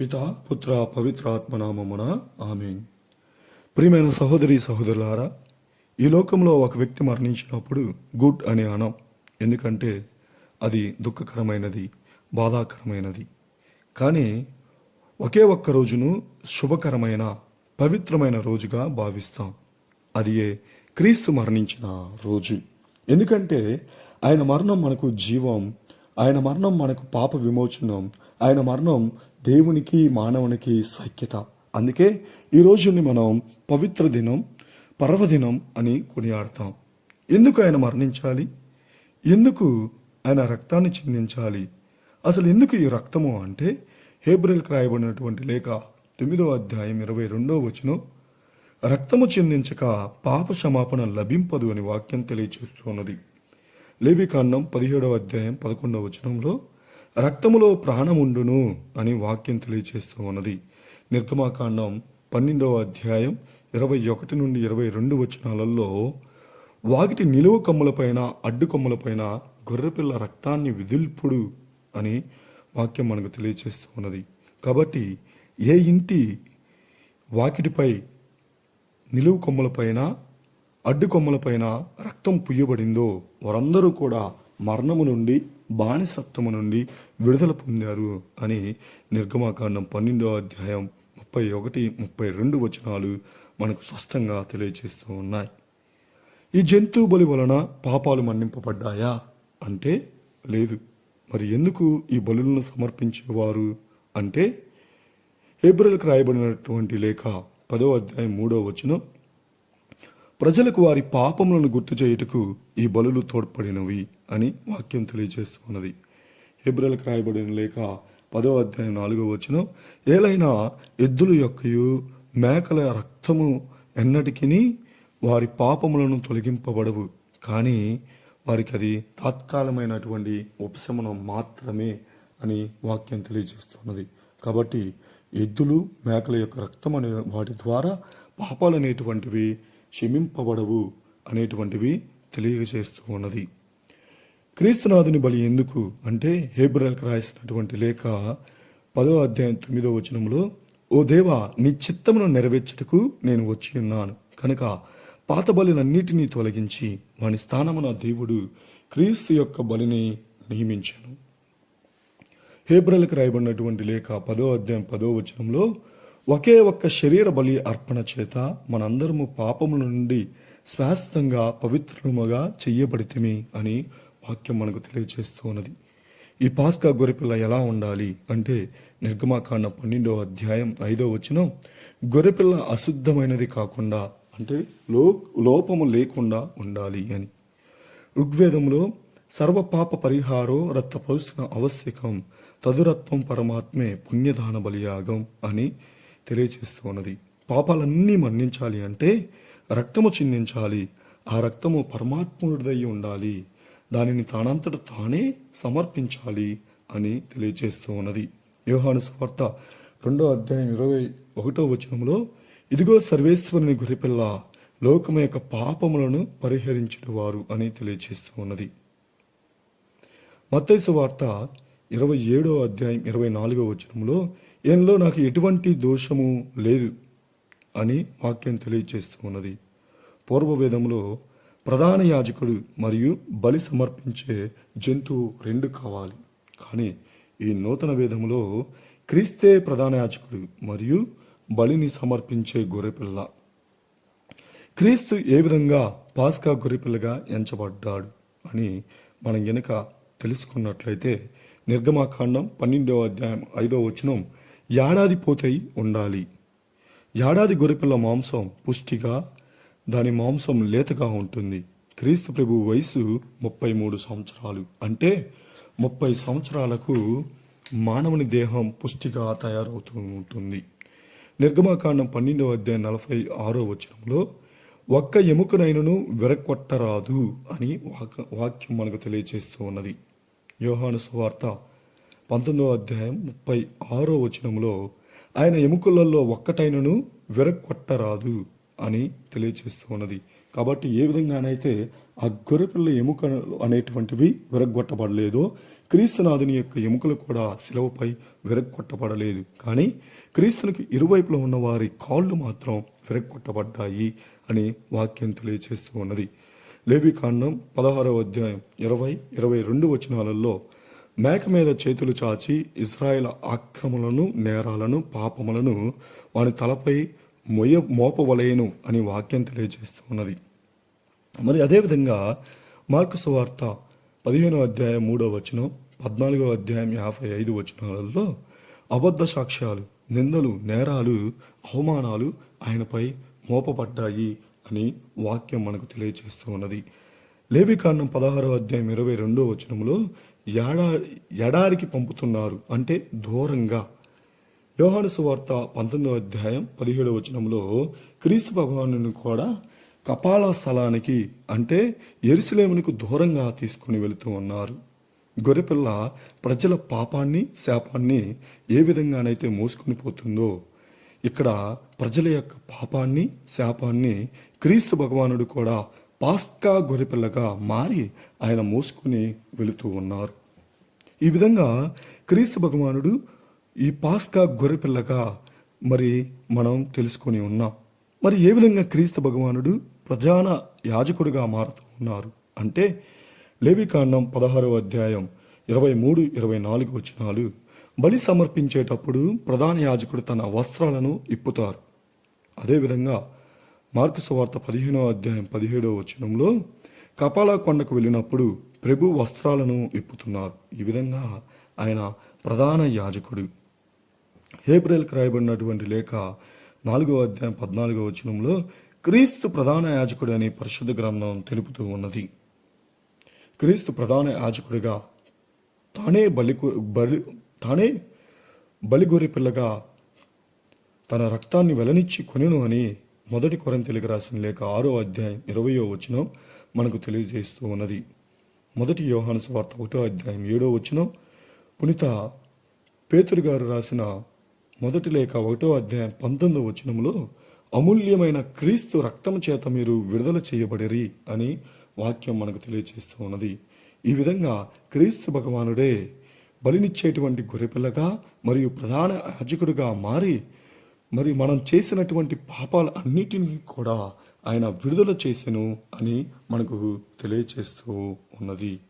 పిత పుత్ర పవిత్రాత్మనామమున ఆమె ప్రియమైన సహోదరి సహోదరులారా ఈ లోకంలో ఒక వ్యక్తి మరణించినప్పుడు గుడ్ అని అనం. ఎందుకంటే అది దుఃఖకరమైనది బాధాకరమైనది. కానీ ఒకే ఒక్క రోజును శుభకరమైన పవిత్రమైన రోజుగా భావిస్తాం. అది ఏ క్రీస్తు మరణించిన రోజు. ఎందుకంటే ఆయన మరణం మనకు జీవం ఆయన మరణం మనకు పాప విమోచనం ఆయన మరణం దేవునికి మానవునికి సఖ్యత. అందుకే ఈ రోజుని మనం పవిత్ర దినం పర్వదినం అని కొనియాడతాం. ఎందుకు ఆయన మరణించాలి? ఎందుకు ఆయన రక్తాన్ని చిందించాలి? అసలు ఎందుకు ఈ రక్తము అంటే హేబ్రిల్కి రాయబడినటువంటి లేఖ తొమ్మిదో అధ్యాయం ఇరవై రెండో వచనం రక్తము చెందించక పాప క్షమాపణ లభింపదు అని వాక్యం తెలియచేస్తున్నది. లేవికాండం పదిహేడవ అధ్యాయం పదకొండవ వచనంలో రక్తములో ప్రాణముండును అని వాక్యం తెలియచేస్తూ ఉన్నది. నిర్గమాకాండం పన్నెండవ అధ్యాయం ఇరవై ఒకటి నుండి ఇరవై రెండు వచనాలలో వాకిటి నిలువు కమ్ములపైన అడ్డు కొమ్మలపైన గొర్రెపిల్ల రక్తాన్ని విదిల్పుడు అని వాక్యం మనకు తెలియచేస్తూ ఉన్నది. కాబట్టి ఏ ఇంటి వాకిటిపై నిలువు కొమ్మలపైన అడ్డు కొమ్మలపైన రక్తం పుయ్యబడిందో వారందరూ కూడా మరణము నుండి బానిసత్వము నుండి విడుదల పొందారు అని నిర్గమాకాండం పన్నెండో అధ్యాయం ముప్పై ఒకటి ముప్పై రెండు వచనాలు మనకు స్పష్టంగా తెలియజేస్తూ ఉన్నాయి. ఈ జంతు బలి వలన పాపాలు మన్నింపబడ్డాయా? అంటే లేదు. మరి ఎందుకు ఈ బలులను సమర్పించేవారు? అంటే ఏప్రిల్కి రాయబడినటువంటి లేఖ పదో అధ్యాయం మూడో వచనం ప్రజలకు వారి పాపములను గుర్తు చేయుటకు ఈ బలులు తోడ్పడినవి అని వాక్యం తెలియజేస్తున్నది. హెబ్రలకు రాయబడిన లేక పదో అధ్యాయం నాలుగో వచనం ఏలైనా ఎద్దుల యొక్కయు మేకల రక్తము ఎన్నటికీ వారి పాపములను తొలగింపబడవు. కానీ వారికి అది తాత్కాలమైనటువంటి ఉపశమనం మాత్రమే అని వాక్యం తెలియజేస్తున్నది. కాబట్టి ఎద్దులు మేకల యొక్క రక్తం అనే వాటి ద్వారా పాపాలు అనేటువంటివి క్షమింపబడవు అనేటువంటివి తెలియజేస్తూ ఉన్నది. క్రీస్తునాథుని బలి ఎందుకు అంటే హేబ్రల్కి రాసినటువంటి లేఖ పదో అధ్యాయం తొమ్మిదో వచనంలో ఓ దేవా నీ చిత్తమును నెరవేర్చుటకు నేను వచ్చి ఉన్నాను. కనుక పాత బలులన్నిటినీ తొలగించి వాని స్థానమున దేవుడు క్రీస్తు యొక్క బలిని నియమించాను. హేబ్రలకు రాయబడినటువంటి లేఖ పదో అధ్యాయం పదో వచనంలో ఒకే ఒక్క శరీర బలి అర్పణ చేత మనందరము పాపముల నుండి శాశ్వతంగా పవిత్రముగా చెయ్యబడితిమి అని వాక్యం మనకు తెలియజేస్తూ ఉన్నది. ఈ పాస్కా గొర్రెపిల్ల ఎలా ఉండాలి అంటే నిర్గమాకాండ పన్నెండో అధ్యాయం ఐదో వచనం గొర్రెపిల్ల అశుద్ధమైనది కాకుండా అంటే లో లోపము లేకుండా ఉండాలి అని. ఋగ్వేదంలో సర్వపాప పరిహారో రక్తపౌసిన ఆవశ్యకం తదురత్వం పరమాత్మే పుణ్యదాన బలియాగం అని తెలియచేస్తూ ఉన్నది. పాపాలన్నీ మన్నించాలి అంటే రక్తము చిందించాలి. ఆ రక్తము పరమాత్ముడిదై ఉండాలి. దానిని తానంతట తానే సమర్పించాలి అని తెలియచేస్తూ ఉన్నది. యోహాను స్వార్త రెండో అధ్యాయం ఇరవై ఒకటో వచనంలో ఇదిగో సర్వేశ్వరుని గురిపిల్ల లోకము యొక్క పాపములను పరిహరించిన వారు అని తెలియచేస్తూ ఉన్నది. మత్తైసు వార్త ఇరవై ఏడో అధ్యాయం ఇరవై నాలుగో వచనంలో ఏంలో నాకు ఎటువంటి దోషము లేదు అని వాక్యం తెలియచేస్తూ ఉన్నది. పూర్వవేదంలో ప్రధాన యాజకుడు మరియు బలి సమర్పించే జంతువు రెండు కావాలి. కానీ ఈ నూతన వేదంలో క్రీస్తే ప్రధాన యాజకుడు మరియు బలిని సమర్పించే గొర్రెపిల్ల. క్రీస్తు ఏ విధంగా పాస్కా గొర్రెపిల్లగా ఎంచబడ్డాడు అని మనం గనక తెలుసుకున్నట్లయితే నిర్గమాకాండం పన్నెండవ అధ్యాయం ఐదవ వచనం ఏడాది పోతై ఉండాలి. ఏడాది గొర్రెపిల్ల మాంసం పుష్టిగా దాని మాంసం లేతగా ఉంటుంది. క్రీస్తు ప్రభు వయసు ముప్పై మూడు సంవత్సరాలు. అంటే ముప్పై సంవత్సరాలకు మానవుని దేహం పుష్టిగా తయారవుతూ ఉంటుంది నిర్గమాకాండం పన్నెండవ అధ్యాయం నలభై ఆరో వచనంలో ఒక్క ఎముకనైనను విరక్కొట్టరాదు అని వాక్ వాక్యం మనకు తెలియజేస్తూ ఉన్నది. యోహాను సువార్త పంతొమ్మిదవ అధ్యాయం ముప్పై ఆరో వచనంలో ఆయన ఎముకలలో ఒక్కటైనను విరక్కొట్టరాదు అని తెలియజేస్తూ ఉన్నది. కాబట్టి ఏ విధంగానైతే ఆ గొర్రెపిల్ల ఎముకలు అనేటువంటివి విరగ్గొట్టబడలేదో క్రీస్తునాథుని యొక్క ఎముకలు కూడా శిలవపై విరగ్గొట్టబడలేదు కానీ క్రీస్తునికి ఇరువైపులో ఉన్న వారి కాళ్ళు మాత్రం విరగ్గొట్టబడ్డాయి అని వాక్యం తెలియజేస్తూ ఉన్నది. లేవి కాండం పదహారవ అధ్యాయం ఇరవై ఇరవై రెండు వచనాలలో మేక మీద చేతులు చాచి ఇస్రాయేల్ ఆక్రమణలను నేరాలను పాపములను వాని తలపై మొయ్య మోపవలయను అని వాక్యం తెలియజేస్తూ ఉన్నది. మరి అదేవిధంగా మార్కు సువార్త పదిహేనో అధ్యాయం మూడో వచనం పద్నాలుగో అధ్యాయం యాభై ఐదు వచనాలలో అబద్ధ సాక్ష్యాలు నిందలు నేరాలు అవమానాలు ఆయనపై మోపబడ్డాయి అని వాక్యం మనకు తెలియజేస్తూ ఉన్నది. లేవికాండం పదహారో అధ్యాయం ఇరవై రెండో వచనంలో ఎడా ఎడారికి పంపుతున్నారు అంటే దూరంగా యోహాను సువార్త పంతొమ్మిదో అధ్యాయం పదిహేడో వచనంలో క్రీస్తు భగవాను కూడా కపాల స్థలానికి అంటే ఎరుసలేమునికి దూరంగా తీసుకుని వెళుతూ ఉన్నారు. గొర్రెపిల్ల ప్రజల పాపాన్ని శాపాన్ని ఏ విధంగానైతే మోసుకొని పోతుందో ఇక్కడ ప్రజల యొక్క పాపాన్ని శాపాన్ని క్రీస్తు భగవానుడు కూడా పాస్కా గొర్రెపిల్లగా మారి ఆయన మోసుకుని వెళుతూ ఉన్నారు. ఈ విధంగా క్రీస్తు భగవానుడు ఈ పాస్కా గొర్రెపిల్లగా మరి మనం తెలుసుకొని ఉన్నాం. మరి ఏ విధంగా క్రీస్తు భగవానుడు ప్రధాన యాజకుడిగా మారుతూ ఉన్నారు? అంటే లేవికాండం పదహారవ అధ్యాయం ఇరవై మూడు ఇరవై నాలుగు వచనాలు. బలి సమర్పించేటప్పుడు ప్రధాన యాజకుడు తన వస్త్రాలను ఇప్పుతారు. అదేవిధంగా మార్కు సువార్త పదిహేనో అధ్యాయం పదిహేడో వచనంలో కపాల కొండకు వెళ్ళినప్పుడు ప్రభు వస్త్రాలను ఇప్పుతున్నారు ఈ విధంగా ఆయన ప్రధాన యాజకుడు. ఏప్రిల్కి రాయబడినటువంటి లేఖ నాలుగో అధ్యాయం పద్నాలుగో వచనంలో క్రీస్తు ప్రధాన యాజకుడు అని పరిశుద్ధ గ్రంథం తెలుపుతూ ఉన్నది. క్రీస్తు ప్రధాన యాజకుడిగా తానే బలి బలి తానే బలిగొరి పిల్లగా తన రక్తాన్ని వెలనిచ్చి కొనెను అని మొదటి కొరంతెలకు రాసిన లేక ఆరో అధ్యాయం ఇరవయో వచనం మనకు తెలియజేస్తూ ఉన్నది. మొదటి యోహాను స్వార్థ ఒకటో అధ్యాయం ఏడో వచనం పునిత పేతురు గారు రాసిన మొదటి లేఖ ఒకటో అధ్యాయం పంతొమ్మిదో వచనంలో అమూల్యమైన క్రీస్తు రక్తం చేత మీరు విడుదల చేయబడిరి అని వాక్యం మనకు తెలియజేస్తూ ఉన్నది. ఈ విధంగా క్రీస్తు భగవానుడే బలినిచ్చేటువంటి గొర్రెపిల్లగా మరియు ప్రధాన యాజకుడుగా మారి మరి మనం చేసినటువంటి పాపాలు అన్నిటినీ కూడా ఆయన విడుదల చేసెను అని మనకు తెలియచేస్తూ ఉన్నది.